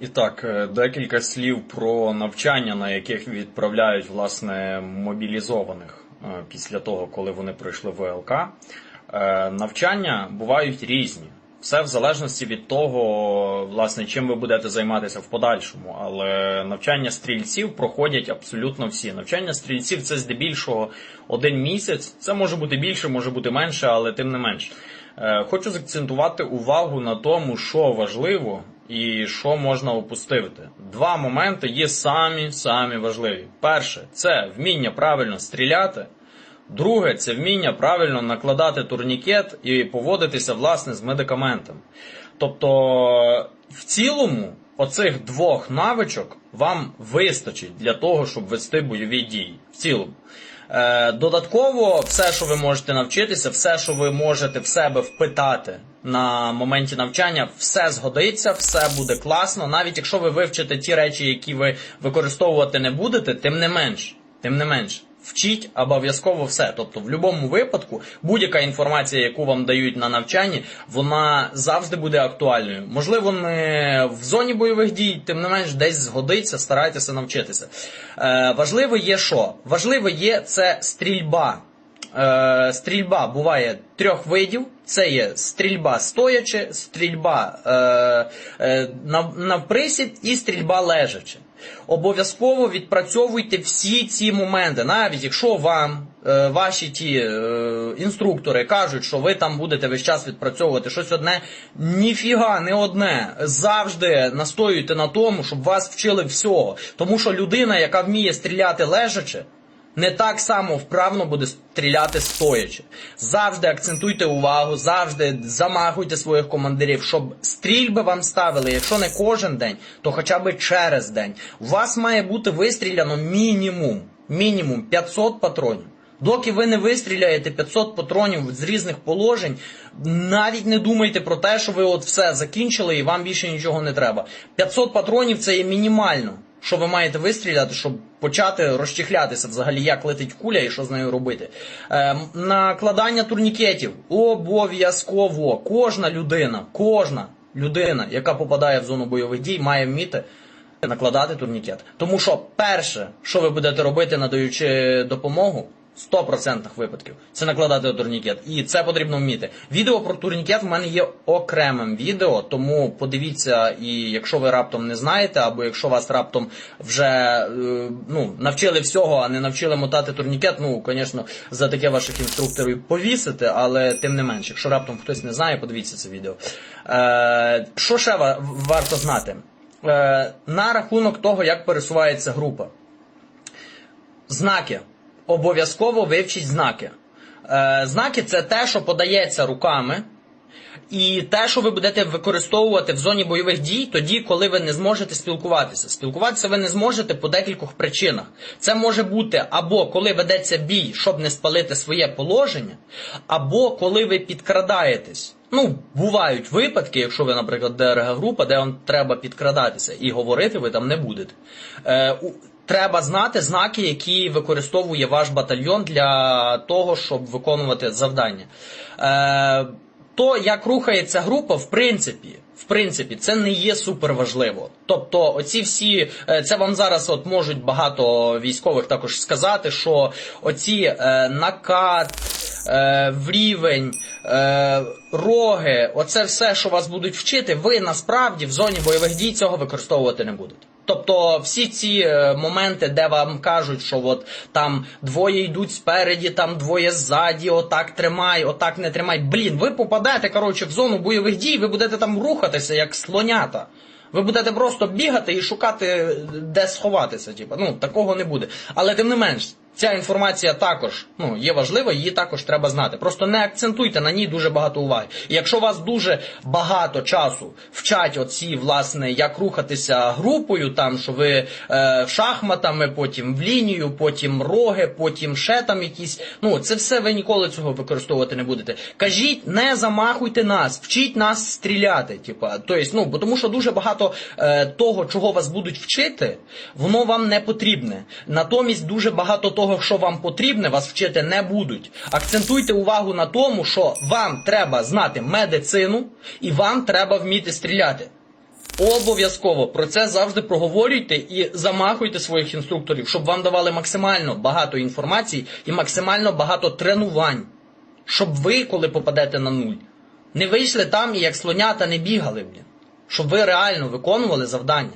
І так, е, декілька слів про навчання, на яких відправляють власне мобілізованих е, після того, коли вони пройшли ВЛК. Е, Навчання бувають різні. Все в залежності від того, власне, чим ви будете займатися в подальшому. Але навчання стрільців проходять абсолютно всі. Навчання стрільців це здебільшого один місяць. Це може бути більше, може бути менше, але тим не менш. Хочу закцентувати увагу на тому, що важливо і що можна опустити. Два моменти є самі самі важливі. Перше це вміння правильно стріляти. Друге це вміння правильно накладати турнікет і поводитися власне з медикаментом. Тобто, в цілому, оцих двох навичок вам вистачить для того, щоб вести бойові дії. В цілому. Е, додатково, все, що ви можете навчитися, все, що ви можете в себе впитати на моменті навчання, все згодиться, все буде класно. Навіть якщо ви вивчите ті речі, які ви використовувати не будете, тим не менш, тим не менш. Вчіть обов'язково все. Тобто, в будь-якому випадку будь-яка інформація, яку вам дають на навчанні, вона завжди буде актуальною. Можливо, не в зоні бойових дій, тим не менш, десь згодиться, старайтеся навчитися. Е, важливо є що? Важливо є це стрільба. Е, стрільба буває трьох видів. Це є стрільба стоячи, стрільба е, е, нав- навприсід і стрільба лежачи. Обов'язково відпрацьовуйте всі ці моменти, навіть якщо вам е, ваші ті е, інструктори кажуть, що ви там будете весь час відпрацьовувати щось одне, ніфіга не одне. Завжди настоюйте на тому, щоб вас вчили всього. Тому що людина, яка вміє стріляти лежачи, не так само вправно буде стріляти стоячи. Завжди акцентуйте увагу, завжди замахуйте своїх командирів, щоб стрільби вам ставили, якщо не кожен день, то хоча б через день. У вас має бути вистріляно мінімум, мінімум 500 патронів. Доки ви не вистріляєте 500 патронів з різних положень, навіть не думайте про те, що ви от все закінчили і вам більше нічого не треба. 500 патронів це є мінімально що ви маєте вистріляти, щоб почати розчехлятися взагалі, як летить куля і що з нею робити. Е, накладання турнікетів обов'язково. Кожна людина, кожна людина, яка попадає в зону бойових дій, має вміти накладати турнікет. Тому що перше, що ви будете робити, надаючи допомогу. 100% випадків це накладати турнікет, і це потрібно вміти. Відео про турнікет в мене є окремим відео, тому подивіться, і якщо ви раптом не знаєте, або якщо вас раптом вже е, ну навчили всього, а не навчили мотати турнікет, ну звісно, за таке ваших інструкторів повісити, але тим не менше, якщо раптом хтось не знає, подивіться це відео. Е, що ще варто знати? Е, на рахунок того, як пересувається група. Знаки. Обов'язково вивчіть знаки. Е, знаки це те, що подається руками, і те, що ви будете використовувати в зоні бойових дій, тоді, коли ви не зможете спілкуватися. Спілкуватися ви не зможете по декількох причинах. Це може бути або коли ведеться бій, щоб не спалити своє положення, або коли ви підкрадаєтесь. Ну, бувають випадки, якщо ви, наприклад, ДРГ група, де вам треба підкрадатися, і говорити ви там не будете. Е, Треба знати знаки, які використовує ваш батальйон для того, щоб виконувати завдання. Е, то, як рухається група, в принципі, в принципі, це не є супер важливо. Тобто, оці всі, е, це вам зараз от можуть багато військових також сказати, що оці е, накат, е, в рівень, е, роги, оце все, що вас будуть вчити, ви насправді в зоні бойових дій цього використовувати не будете. Тобто всі ці е, моменти, де вам кажуть, що от там двоє йдуть спереді, там двоє ззаді, отак тримай, отак не тримай. Блін, ви попадете коротше в зону бойових дій, ви будете там рухатися як слонята. Ви будете просто бігати і шукати, де сховатися. Типу. Ну такого не буде. Але тим не менш, ця інформація також ну, є важлива, її також треба знати. Просто не акцентуйте на ній дуже багато уваги. І якщо вас дуже багато часу вчать оці, власне, як рухатися групою, там що ви е, шахматами, потім в лінію, потім роги, потім ще там якісь. Ну це все ви ніколи цього використовувати не будете. Кажіть, не замахуйте нас, вчіть нас стріляти. Типа, тобто, ну бо тому, що дуже багато е, того, чого вас будуть вчити, воно вам не потрібне. Натомість дуже багато того, що вам потрібне, вас вчити не будуть. Акцентуйте увагу на тому, що вам треба знати медицину і вам треба вміти стріляти. Обов'язково про це завжди проговорюйте і замахуйте своїх інструкторів, щоб вам давали максимально багато інформації і максимально багато тренувань. Щоб ви, коли попадете на нуль, не вийшли там і як слонята не бігали. Щоб ви реально виконували завдання.